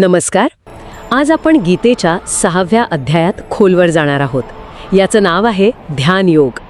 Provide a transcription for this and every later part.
नमस्कार. आज आपण गीतेच्या सहाव्या अध्यायात खोलवर जाणार आहोत. याचं नाव आहे ध्यान योग.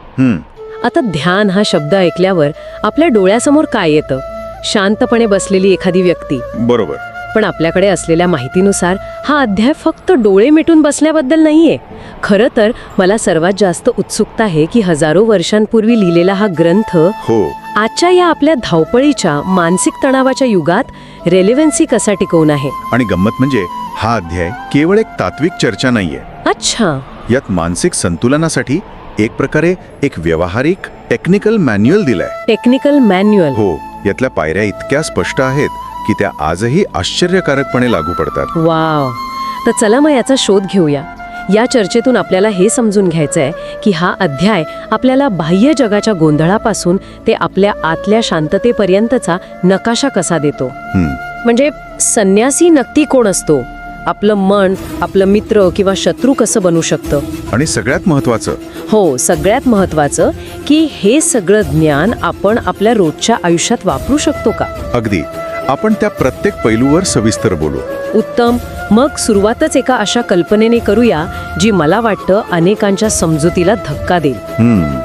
आता ध्यान हा शब्द ऐकल्यावर आपल्या डोळ्यासमोर काय येतं? शांतपणे बसलेली एखादी व्यक्ती. बरोबर. पण आपल्याकडे असलेल्या माहितीनुसार हा अध्याय फक्त डोळे मिटून बसण्याबद्दल नाहीये. खरं तर मला सर्वात जास्त उत्सुकता आहे की हजारो वर्षांपूर्वी लिहिलेला हा ग्रंथ हो. आजच्या या आपल्या धावपळीच्या मानसिक तणावाच्या युगात रेलेव्हन्सी कसा टिकवून आहे? आणि गंमत म्हणजे हा अध्याय केवळ एक तात्विक चर्चा नाहीये. अच्छा. यात मानसिक संतुलनासाठी एक प्रकारे एक व्यावहारिक टेक्निकल मॅन्युअल दिलाय. टेक्निकल मॅन्युअल हो यातल्या पायऱ्या इतक्या स्पष्ट आहेत की त्या आजही आश्चर्यकारकपणे लागू पडतात. वाव तर चला मग याचा शोध घेऊया. या चर्चेतून आपल्याला हे समजून घ्यायचंय की हा अध्याय आपल्याला बाह्य जगाच्या गोंधळापासून ते आपल्या आतल्या शांततेपर्यंतचा नकाशा कसा देतो? म्हणजे संन्यासी नक्की कोण असतो? आपलं मन आपलं मित्र किंवा शत्रू कसं बनू शकतं? आणि सगळ्यात महत्वाचं? हो सगळ्यात महत्वाचं की हे सगळं ज्ञान आपण आपल्या रोजच्या आयुष्यात वापरू शकतो का? अगदी. आपण त्या प्रत्येक पैलूवर सविस्तर बोलू. उत्तम. मग सुरुवातच एका अशा कल्पनेने करूया जी मला वाटतं अनेकांच्या समजुतीला धक्का देईल. हम्म.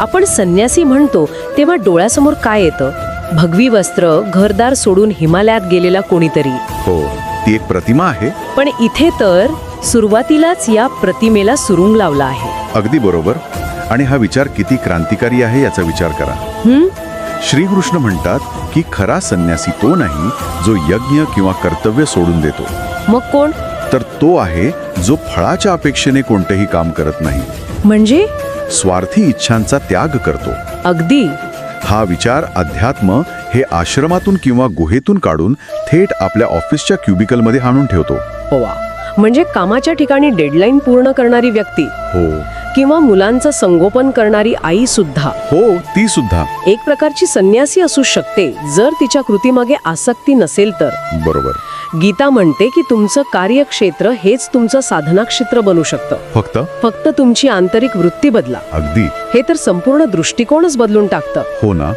आपण संन्यासी म्हणतो तेव्हा डोळ्यासमोर काय येतं? भगवी वस्त्र घरदार सोडून हिमालयात गेलेला कोणीतरी. हो ती एक प्रतिमा आहे. पण इथे तर सुरुवातीलाच या प्रतिमेला सुरुंग लावला आहे. अगदी बरोबर. आणि हा विचार किती क्रांतिकारी आहे याचा विचार करा. हं? श्रीकृष्ण म्हणतात की खरा संन्यासी तो नाही जो यज्ञ किंवा कर्तव्य सोडून देतो. मग कोण? तर तो आहे जो फळाच्या अपेक्षेने कोणतेही काम करत नाही. म्हणजे? स्वार्थी इच्छांचा त्याग करतो. अगदी. हा विचार अध्यात्म हे आश्रमातून किंवा गुहेतून काढून थेट आपल्या ऑफिसच्या क्युबिकलमध्ये आणून ठेवतो. म्हणजे कामाच्या ठिकाणी डेडलाईन पूर्ण करणारी व्यक्ती. हो. किंवा मुलांचं संगोपन करणारी आई सुद्धा. हो ती सुद्धा. एक प्रकारची संन्यासी असू शकते जर तिच्या कृतीमागे आसक्ती नसेल तर. बरोबर. गीता म्हणते की तुमचं कार्यक्षेत्र हेच तुमचं साधना क्षेत्र बनू शकतं. फक्त? फक्त तुमची आंतरिक वृत्ती बदला. अगदी. हे तर संपूर्ण दृष्टिकोनच बदलून टाकतं. हो ना.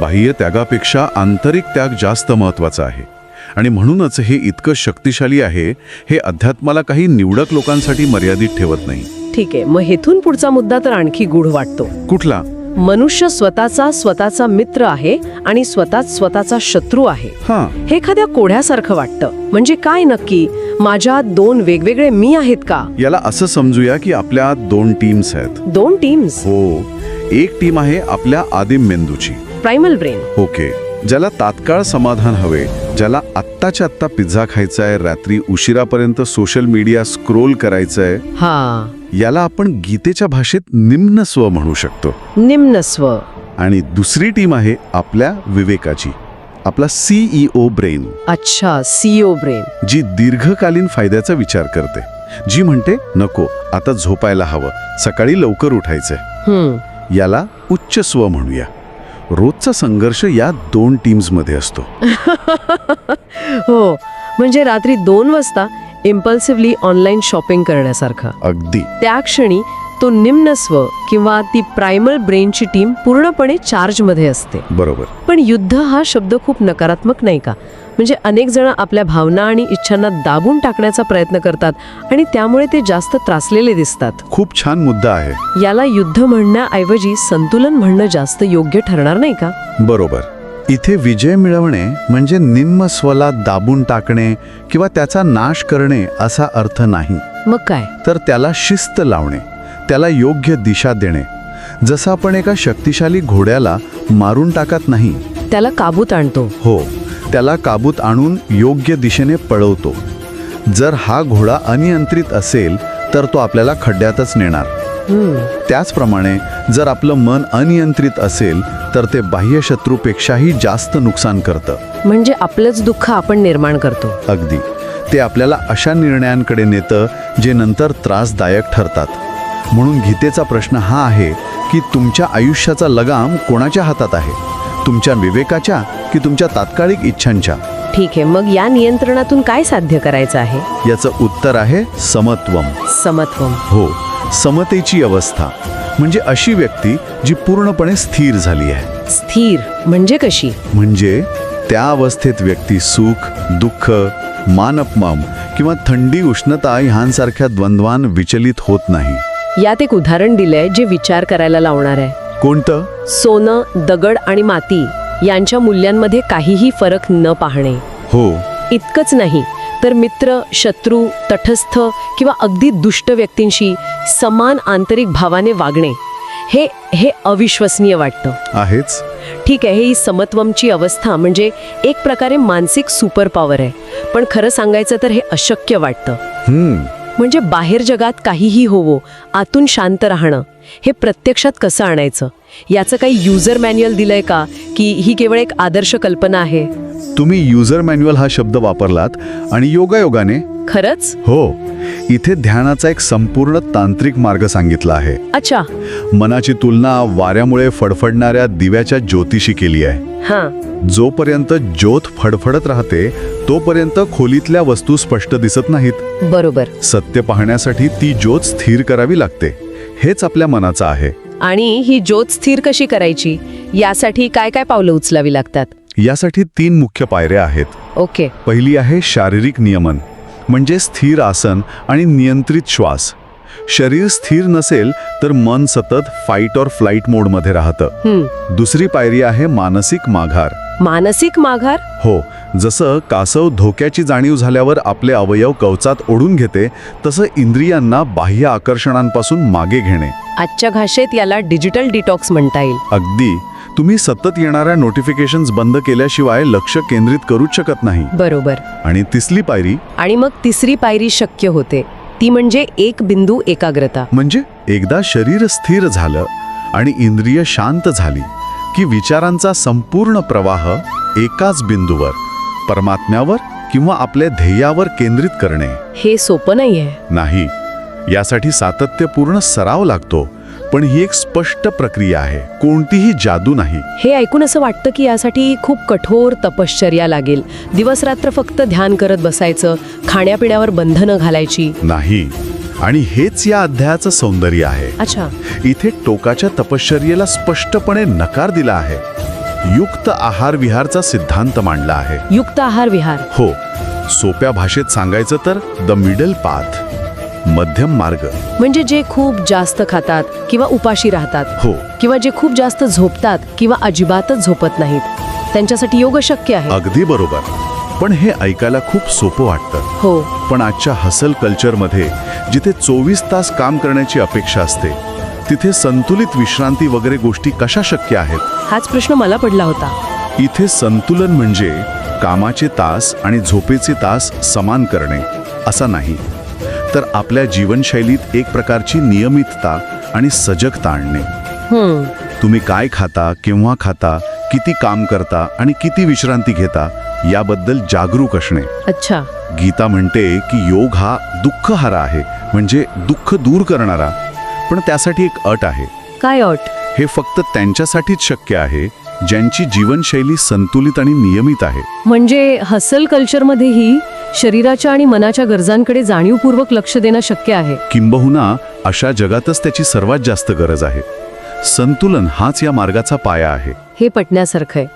बाह्य त्यागापेक्षा आंतरिक त्याग जास्त महत्त्वाचा आहे. आणि म्हणूनच हे इतकं शक्तिशाली आहे हे अध्यात्माला काही निवडक लोकांसाठी मर्यादित ठेवत नाही. ठीक आहे मग हेथून पुढचा मुद्दा तर आणखी गूढ वाटतो. कुठला? मनुष्य स्वतःचा स्वतःचा मित्र आहे आणि स्वतःच स्वतःचा शत्रू आहे. हा. हे एखाद्या कोढ्यासारखं वाटतं. म्हणजे काय नक्की? माझ्या दोन वेगवेगळे मी आहेत का? याला असं समजूया की आपल्या दोन टीम्स आहेत. दोन टीम्स हो. एक टीम आहे आपल्या आदिम मेंदूची. Primal brain okay. ज्याला तात्काळ समाधान हवे ज्याला आत्ताच्या आत्ता पिझ्झा खायचा आहे रात्री उशिरापर्यंत सोशल मीडिया स्क्रोल करायचं आहे हा. याला आपण गीतेच्या भाषेत निम्न स्व म्हणू शकतो. निम्न स्व. आणि दुसरी टीम आहे आपल्या विवेकाची. आपला सीईओ ब्रेन. अच्छा सीओ ब्रेन. जी दीर्घकालीन फायद्याचा विचार करते. जी म्हणते नको आता झोपायला हवं. सकाळी लवकर उठायचंय. हम्म. याला उच्च स्व म्हणूया. रोजचा संघर्ष या दोन टीम्समध्ये असतो. हो म्हणजे रात्री दोन वाजता इम्पल्सिव्हली ऑनलाईन शॉपिंग करण्यासारखं. अगदी. त्या क्षणी तो निम्न स्व किंवा ती प्रायमल ब्रेनची टीम पूर्णपणे चार्जमध्ये असते. बरोबर. पण युद्ध हा शब्द खूप नकारात्मक नाही का? म्हणजे अनेक जण आपल्या भावना आणि इच्छांना दाबून टाकण्याचा प्रयत्न करतात आणि त्यामुळे ते जास्त त्रासलेले दिसतात. खूप छान मुद्दा आहे. याला युद्ध म्हणण्याऐवजी संतुलन म्हणणं जास्त योग्य ठरणार नाही का? बरोबर. इथे विजय मिळवणे म्हणजे निम्म स्वला दाबून टाकणे किंवा त्याचा नाश करणे असा अर्थ नाही. मग काय? तर त्याला शिस्त लावणे त्याला योग्य दिशा देणे. जसं आपण एका शक्तिशाली घोड्याला मारून टाकत नाही त्याला काबूत आणतो. हो. त्याला काबूत आणून योग्य दिशेने पळवतो. जर हा घोडा अनियंत्रित असेल तर तो आपल्याला खड्ड्यातच नेणार. त्याचप्रमाणे जर आपलं मन अनियंत्रित असेल तर ते बाह्य शत्रूपेक्षाही जास्त नुकसान करतं. म्हणजे आपलंच दुःख आपण निर्माण करतो. अगदी. ते आपल्याला अशा निर्णयांकडे नेतं जे नंतर त्रासदायक ठरतात. म्हणून गीतेचा प्रश्न हा आहे की तुमच्या आयुष्याचा लगाम कोणाच्या हातात आहे? तुमच्या विवेकाच्या की तुमच्या तात्कालिक इच्छांच्या. ठीक आहे मग या नियंत्रणातून काय साध्य करायचं आहे? याचं उत्तर आहे समत्वम. समत्वम. हो समतेची अवस्था. म्हणजे अशी व्यक्ती जी पूर्णपणे स्थिर झाली आहे. स्थिर म्हणजे कशी? म्हणजे त्या अवस्थेत व्यक्ती सुख दुःख मान अपमान किंवा थंडी उष्णता ह्यांसारख्या द्वंद्वान विचलित होत नाही. यात एक उदाहरण दिलंय जे विचार करायला लावणार आहे. कोणतं? सोनं दगड आणि माती. यांच्या मूल्यांमध्ये काहीही फरक न पाहणे. हो. इतकंच नाही तर मित्र शत्रू तटस्थ किंवा अगदी दुष्ट व्यक्तींशी समान आंतरिक भावाने वागणे हे हे अविश्वसनीय वाटतं. आहेच. ठीक आहे ही समत्वमची अवस्था म्हणजे एक प्रकारे मानसिक सुपर पॉवर आहे पण खरं सांगायचं तर हे अशक्य वाटतं. म्हणजे बाहेर जगात काहीही होवो आतून शांत राहणं हे प्रत्यक्षात कसं आणायचं? याचं काही युजर मॅन्युअल दिलंय का? की ही केवळ एक आदर्श कल्पना आहे? तुम्ही युजर मॅन्युअल हा शब्द वापरलात आणि योगायोगाने? खरंच? हो. इथे ध्यानाचा एक संपूर्ण तांत्रिक मार्ग सांगितला आहे. अच्छा. मनाची तुलना वाऱ्यामुळे फडफडणाऱ्या दिव्याच्या ज्योतिषी केली आहे. हां. जोपर्यंत ज्योत फडफडत राहते तोपर्यंत खोलीतल्या वस्तू स्पष्ट दिसत नाहीत. बरोबर. सत्य पाहण्यासाठी ती ज्योत स्थिर करावी लागते. हेच आपल्या मनाचं आहे. आणि ही ज्योत स्थिर कशी करायची? यासाठी काय काय पावलं उचलावी लागतात? यासाठी तीन मुख्य पायऱ्या आहेत. ओके. पहिली आहे शारीरिक नियमन. म्हणजे स्थिर आसन आणि नियंत्रित श्वास. शरीर स्थिर नसेल तर मन सतत फाईट और फ्लाईट मोडमध्ये राहतं. दुसरी पायरी आहे मानसिक माघार. मानसिक माघार? हो जसं कासव धोक्याची जाणीव झाल्यावर आपले अवयव कवचात ओढून घेते तसं इंद्रियांना बाह्य आकर्षणांपासून मागे घेणे. आजच्या भाषेत याला डिजिटल डिटॉक्स म्हणता येईल. अगदी. तुम्ही सतत येणाऱ्या नोटिफिकेशन्स बंद केल्याशिवाय लक्ष केंद्रित करूच शकत नाही. बरोबर. आणि तिसरी पायरी? आणि मग तिसरी पायरी शक्य होते. ती म्हणजे एक बिंदू एकाग्रता. म्हणजे एकदा शरीर स्थिर झालं आणि इंद्रिय शांत झाली की विचारांचा संपूर्ण प्रवाह एकाच बिंदूवर परमात्म्यावर किंवा आपल्या ध्येयावर केंद्रित करणे. हे सोपं नाहीये. नाही. यासाठी सातत्यपूर्ण सराव लागतो. पण ही एक स्पष्ट प्रक्रिया आहे. कोणतीही जादू नाही. हे ऐकून असं वाटतं की यासाठी खूप कठोर तपश्चर्या लागेल. दिवसरात्र फक्त ध्यान करत बसायचं खाण्यापिण्यावर बंधनं घालायची. नाही. आणि हेच या अध्यायाचं सौंदर्य आहे. अच्छा. इथे टोकाच्या तपश्चर्येला स्पष्टपणे नकार दिला आहे. युक्त आहार विहारचा सिद्धांत मांडला आहे. युक्त आहार विहार. हो. सोप्या भाषेत सांगायचं तर द मिडल पाथ. मध्यम मार्ग. म्हणजे जे खूप जास्त खातात किंवा उपाशी राहतात हो. किंवा जे खूप जास्त झोपतात किंवा अजिबातच झोपत नाहीत. त्यांच्यासाठी योग शक्य आहे. अगदी बरोबर. पण हे ऐकायला खूप सोपं वाटतं. हो. पण आजच्या हसल कल्चरमध्ये जिथे चोवीस तास काम करण्याची अपेक्षा असते तिथे संतुलित विश्रांती वगैरे गोष्टी कशा शक्य आहेत? हाच प्रश्न मला पडला होता. इथे संतुलन म्हणजे कामाचे तास आणि झोपेचे तास समान करणे असा नाही. तर आपल्या जीवनशैलीत एक प्रकारची नियमितता आणि सजगता आणणे. तुम्ही काय खाता केव्हा खाता किती काम करता आणि किती विश्रांती घेता याबद्दल जागरूक असणे. अच्छा. गीता म्हणते की योग हा दुःखहारा आहे म्हणजे दुःख दूर करणारा. पण त्यासाठी एक अट आहे. काय अट? हे फक्त त्यांच्यासाठीच शक्य आहे ज्यांची जीवनशैली संतुलित आणि नियमित आहे. म्हणजे हसल कल्चरमध्येही शरीराच्या आणि मनाच्या गरजांकडे जाणीवपूर्वक लक्ष देणं शक्य आहे. किंबहुना अशा जगातच त्याची सर्वात जास्त गरज आहे. संतुलन हाच या मार्गाचा पाया आहे. हे पटण्यासारखं आहे.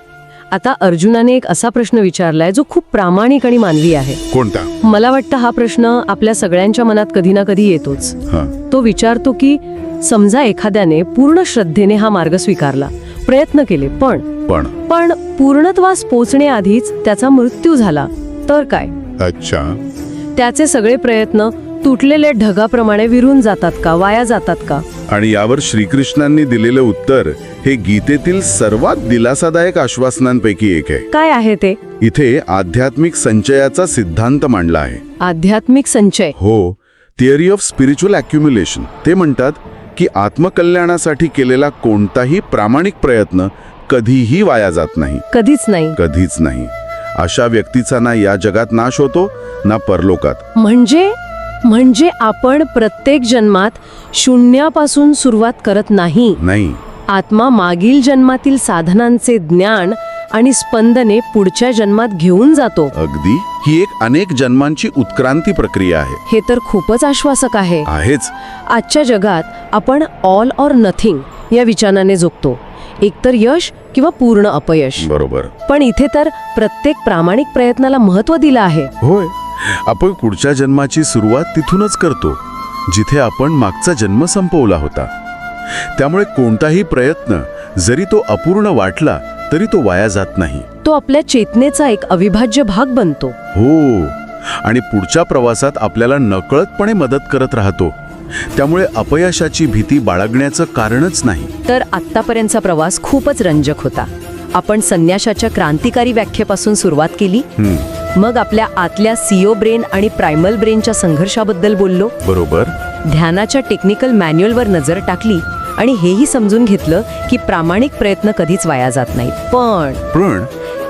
आता अर्जुनाने एक असा प्रश्न विचारलाय जो खूप प्रामाणिक आणि मानवी आहे. कोणता? मला वाटतं हा प्रश्न आपल्या सगळ्यांच्या मनात कधी ना कधी येतोच. हा. तो विचारतो की समजा एखाद्याने पूर्ण श्रद्धेने हा मार्ग स्वीकारला प्रयत्न केले पण पण? पण पूर्णत्वास पोचण्याआधीच त्याचा मृत्यू झाला तर काय? अच्छा. त्याचे सगळे प्रयत्न तुटलेल्या ढगाप्रमाणे विरून जातात का? वाया जातात का? आणि यावर श्रीकृष्णांनी दिलेलं उत्तर हे गीतेतील सर्वात दिलासादायक आश्वासनांपैकी एक आहे. काय आहे ते? इथे आध्यात्मिक संचयाचा सिद्धांत मांडला आहे. आध्यात्मिक संचय. हो थिअरी ऑफ स्पिरिच्युअल अक्युम्युलेशन ते म्हणतात की आत्मकल्याणासाठी केलेला कोणताही प्रामाणिक प्रयत्न कधीही वाया जात नाही. कधीच नाही. कधीच नाही. अशा व्यक्तीचा ना या जगात नाश होतो ना परलोकात. म्हणजे? म्हणजे आपण प्रत्येक जन्मात शून्यापासून सुरुवात करत नाही. नाही. आत्मा मागील जन्मातील साधनांचे ज्ञान आणि स्पंदने पुढच्या जन्मात घेऊन जातो. अगदी. ही एक अनेक जन्मांची उत्क्रांती प्रक्रिया आहे. हे तर खूपच आश्वासक आहे. आहेच. आजच्या जगात आपण ऑल ऑर नथिंग या विचाराने जोगतो. एकतर यश किंवा पूर्ण अपयश. बरोबर. पण इथे तर प्रत्येक प्रामाणिक प्रयत्नाला महत्त्व दिलं आहे. होय. आपण पुढच्या जन्माची सुरुवात तिथूनच करतो जिथे आपण मागचा जन्म संपवला होता. त्यामुळे कोणताही प्रयत्न जरी तो अपूर्ण वाटला तरी तो वाया जात नाही. तो आपल्या चेतनेचा एक अविभाज्य भाग बनतो. हो. आणि पुढच्या प्रवासात आपल्याला नकळतपणे मदत करत राहतो. त्यामुळे अपयशाची भीती बाळगण्याचं कारणच नाही. तर आत्तापर्यंतचा प्रवास खूपच रंजक होता. आपण संन्याशाच्या क्रांतिकारी व्याख्येपासून सुरुवात केली. हं, मग आपल्या आतल्या सीओ ब्रेन आणि प्रायमल ब्रेनच्या संघर्षाबद्दल बोललो. बरोबर. ध्यानाच्या टेक्निकल मॅन्युअलवर नजर टाकली आणि हेही समजून घेतलं की प्रामाणिक प्रयत्न कधीच वाया जात नाहीत. पण पण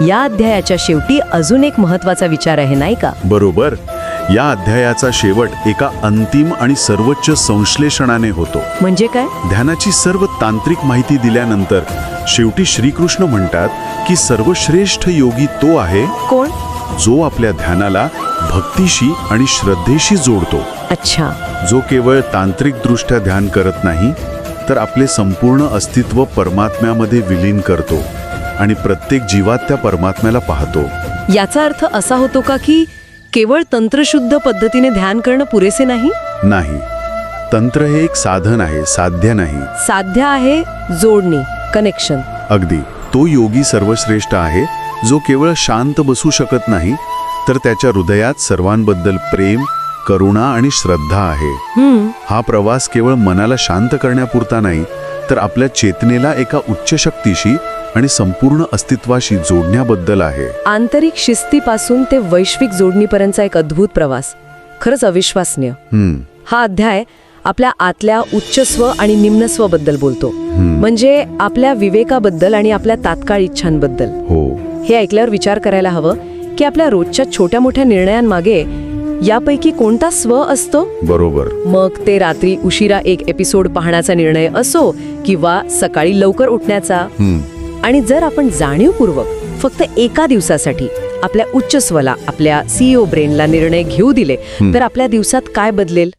या अध्यायाच्या शेवटी अजून एक महत्त्वाचा विचार आहे नाही का? बरोबर. या अध्यायाचा शेवट एका अंतिम आणि सर्वोच्च संश्लेषणाने होतो. म्हणजे काय? ध्यानाची सर्व तांत्रिक माहिती दिल्यानंतर शेवटी श्रीकृष्ण म्हणतात की सर्वश्रेष्ठ योगी तो आहे कोण? जो आपल्या ध्यानाला भक्तीशी आणि श्रद्धेशी जोडतो. अच्छा. जो केवळ तांत्रिकदृष्ट्या ध्यान करत नाही तर आपले संपूर्ण अस्तित्व परमात्म्यामध्ये विलीन करतो आणि प्रत्येक जीवात त्या परमात्म्याला पाहतो. याचा अर्थ असा होतो का की केवळ तंत्रशुद्ध पद्धतीने ध्यान करणं पुरेसे नाही? नाही. तंत्र हे एक साधन आहे साध्य नाही. साध्य आहे जोडणी कनेक्शन अगदी. तो योगी सर्वश्रेष्ठ आहे जो केवळ शांत बसू शकत नाही तर त्याच्या हृदयात सर्वांबद्दल प्रेम करुणा आणि श्रद्धा आहे. हा प्रवास केवळ मनाला शांत करण्यापुरता नाही तर आपल्या चेतनेला एका उच्च शक्तीशी आणि संपूर्ण अस्तित्वाशी जोडण्याबद्दल आहे. आंतरिक शिस्तीपासून ते वैश्विक जोडणीपर्यंतचा एक अद्भुत प्रवास. खरंच अविश्वसनीय. हा अध्याय आपल्या आतल्या उच्च स्व आणि निम्न स्वबद्दल बोलतो म्हणजे आपल्या विवेकाबद्दल आणि आपल्या तात्काळ इच्छांबद्दल. हो. हे ऐकल्यावर विचार करायला हवं की आपल्या रोजच्या छोट्या मोठ्या निर्णयांमागे यापैकी कोणता स्व असतो? बरोबर. मग ते रात्री उशिरा एक एपिसोड पाहण्याचा निर्णय असो किंवा सकाळी लवकर उठण्याचा. आणि जर आपण जाणीवपूर्वक फक्त एका दिवसासाठी आपल्या उच्च स्वला आपल्या सीईओ ब्रेनला निर्णय घेऊ दिले तर आपल्या दिवसात काय बदलेल?